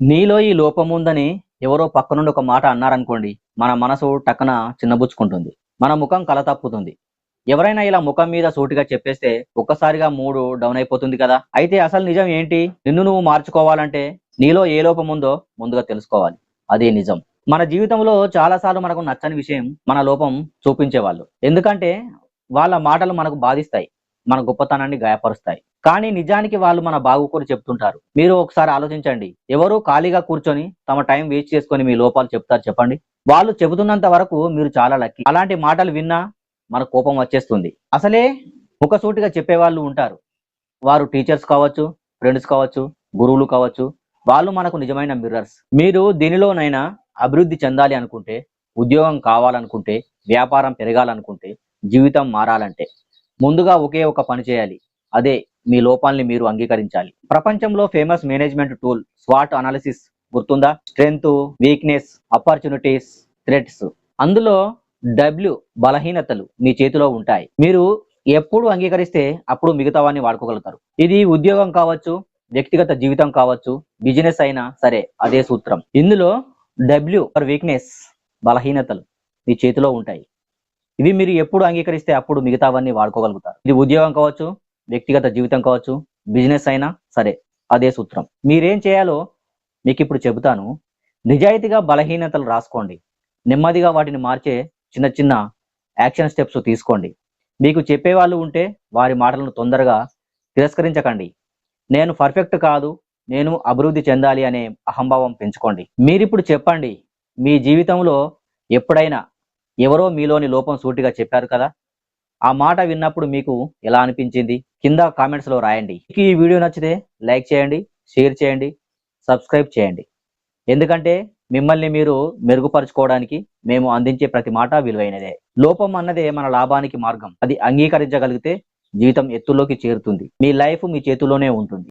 నీలో ఈ లోపం ఉందని ఎవరో పక్క నుండి ఒక మాట అన్నారనుకోండి మన మనసు టక్కన చిన్నబుచ్చుకుంటుంది. మన ముఖం కల తప్పుతుంది. ఎవరైనా ఇలా ముఖం మీద సూటిగా చెప్పేస్తే ఒక్కసారిగా మూడు డౌన్ అయిపోతుంది కదా? అయితే అసలు నిజం ఏంటి? నిన్ను నువ్వు మార్చుకోవాలంటే నీలో ఏ లోపం ఉందో ముందుగా తెలుసుకోవాలి. అదే నిజం. మన జీవితంలో చాలాసార్లు మనకు నచ్చని విషయం మన లోపం చూపించేవాళ్ళు. ఎందుకంటే వాళ్ళ మాటలు మనకు బాధిస్తాయి. మన గొప్పతనాన్ని గాయపరుస్తాయి. కానీ నిజానికి వాళ్ళు మన బాగు చెప్తుంటారు. మీరు ఒకసారి ఆలోచించండి. ఎవరు ఖాళీగా కూర్చొని తమ టైం వేస్ట్ చేసుకొని మీ లోపాలు చెప్తారు చెప్పండి. వాళ్ళు చెబుతున్నంత వరకు మీరు చాలా లక్కీ. అలాంటి మాటలు విన్నా మన కోపం వచ్చేస్తుంది. అసలే ముఖసూటిగా చెప్పేవాళ్ళు ఉంటారు. వారు టీచర్స్ కావచ్చు ఫ్రెండ్స్ కావచ్చు గురువులు కావచ్చు. వాళ్ళు మనకు నిజమైన మిర్రర్స్ మీరు దీనిలోనైనా అభివృద్ధి చెందాలి అనుకుంటే ఉద్యోగం కావాలనుకుంటే వ్యాపారం పెరగాలనుకుంటే జీవితం మారాలంటే. ముందుగా ఒకే ఒక పని చేయాలి. అదే మీ లోపాల్ని మీరు అంగీకరించాలి. ప్రపంచంలో ఫేమస్ మేనేజ్మెంట్ టూల్ స్వాట్ అనాలిసిస్ గుర్తుందా? Strength weakness opportunities threats. అందులో డబ్ల్యూ బలహీనతలు మీ చేతిలో ఉంటాయి. మీరు ఎప్పుడు అంగీకరిస్తే అప్పుడు మిగతావాన్ని వాడుకోగలుగుతారు. ఇది ఉద్యోగం కావచ్చు వ్యక్తిగత జీవితం కావచ్చు బిజినెస్ అయినా సరే అదే సూత్రం. ఇందులో డబ్ల్యూ ఫర్ వీక్నెస్ బలహీనతలు మీ చేతిలో ఉంటాయి. ఇవి మీరు ఎప్పుడు అంగీకరిస్తే అప్పుడు మిగతావన్నీ వాడుకోగలుగుతారు. ఇది ఉద్యోగం కావచ్చు వ్యక్తిగత జీవితం కావచ్చు బిజినెస్ అయినా సరే అదే సూత్రం. మీరేం చేయాలో మీకు ఇప్పుడు చెబుతాను. నిజాయితీగా బలహీనతలు రాసుకోండి. నెమ్మదిగా వాటిని మార్చే చిన్న చిన్న యాక్షన్ స్టెప్స్ తీసుకోండి. మీకు చెప్పేవాళ్ళు ఉంటే వారి మాటలను తొందరగా తిరస్కరించకండి. నేను పర్ఫెక్ట్ కాదు నేను అభివృద్ధి చెందాలి అనే అహంభావం పెంచుకోండి. మీరిప్పుడు చెప్పండి మీ జీవితంలో ఎప్పుడైనా ఎవరో మీలోని లోపం సూటిగా చెప్పారు కదా? ఆ మాట విన్నప్పుడు మీకు ఎలా అనిపించింది? కింద కామెంట్స్లో రాయండి. మీకు ఈ వీడియో నచ్చితే లైక్ చేయండి షేర్ చేయండి సబ్స్క్రైబ్ చేయండి. ఎందుకంటే మిమ్మల్ని మీరు మెరుగుపరుచుకోవడానికి మేము అందించే ప్రతి మాట విలువైనదే. లోపం అన్నదే మన లాభానికి మార్గం. అది అంగీకరించగలిగితే జీవితం ఎత్తులోకి చేరుతుంది. మీ లైఫ్ మీ చేతిలోనే ఉంటుంది.